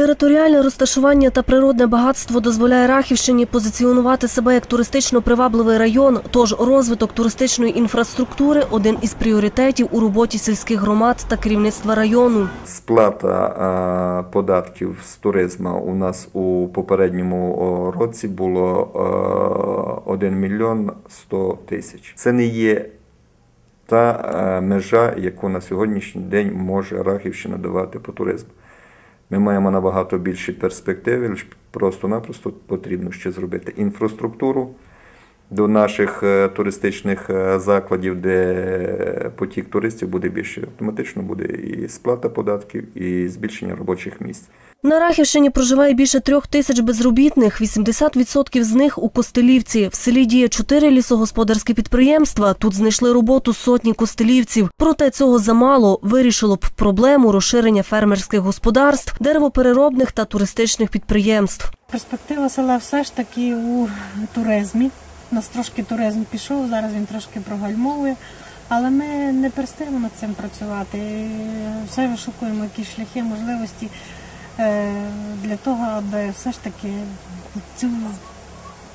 Територіальне розташування та природне багатство дозволяє Рахівщині позиціонувати себе як туристично привабливий район. Тож розвиток туристичної інфраструктури один із пріоритетів у роботі сільських громад та керівництва району. Сплата податків з туризму у нас у попередньому році було е, 1 мільйон 100 тисяч. Це не є та е, межа, яку на сьогоднішній день може Рахівщина давати по туризму. Ми маємо набагато більші перспективи, просто-напросто потрібно ще зробити інфраструктуру до наших е, туристичних е, закладів, де потік туристів буде більше. Автоматично буде і сплата податків, і збільшення робочих місць. На Рахівщині проживає більше трьох тисяч безробітних. 80% з них у Костелівці. В селі діє чотири лісогосподарські підприємства. Тут знайшли роботу сотні костелівців. Проте цього замало вирішило б проблему розширення фермерських господарств, деревопереробних та туристичних підприємств. Перспектива села все ж таки у туризмі. У нас трошки туризм пішов, зараз він трошки прогальмовує. Але ми не перестаємо над цим працювати. Все вишукуємо якісь шляхи, можливості для того, аби все ж таки цю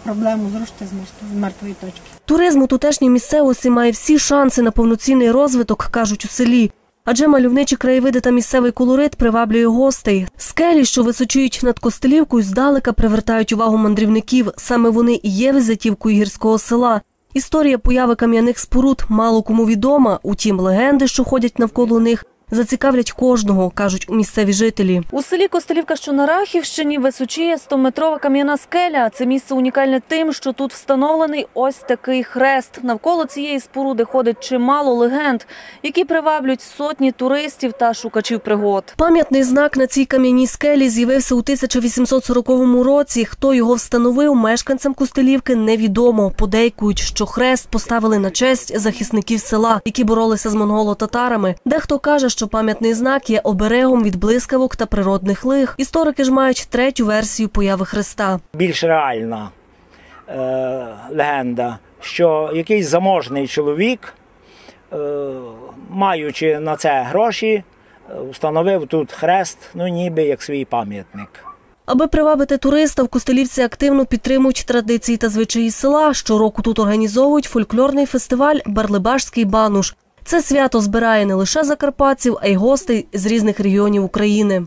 проблему зрушити з мертвої точки. Туризм у тутешній місцевості має всі шанси на повноцінний розвиток, кажуть у селі. Адже мальовничі краєвиди та місцевий колорит приваблює гостей. Скелі, що височують над Костелівкою, здалека привертають увагу мандрівників. Саме вони і є візитівкою гірського села. Історія появи кам'яних споруд мало кому відома. Утім, легенди, що ходять навколо них, зацікавлять кожного, кажуть у місцеві жителі. У селі Костелівка, що на Рахівщині, височіє 100-метрова кам'яна скеля. Це місце унікальне тим, що тут встановлений ось такий хрест. Навколо цієї споруди ходить чимало легенд, які приваблюють сотні туристів та шукачів пригод. Пам'ятний знак на цій кам'яній скелі з'явився у 1840 році. Хто його встановив, мешканцям Костелівки невідомо. Подейкують, що хрест поставили на честь захисників села, які боролися з монголо-татарами. Дехто каже, що пам'ятний знак є оберегом від блискавок та природних лих. Історики ж мають третю версію появи хреста. більш реальна е, легенда, що якийсь заможний чоловік, е, маючи на це гроші, е, встановив тут хрест, ну ніби як свій пам'ятник. Аби привабити туриста, в Костелівці активно підтримують традиції та звичаї села. Щороку тут організовують фольклорний фестиваль Барлибашський бануш. Це свято збирає не лише закарпатців, а й гостей з різних регіонів України.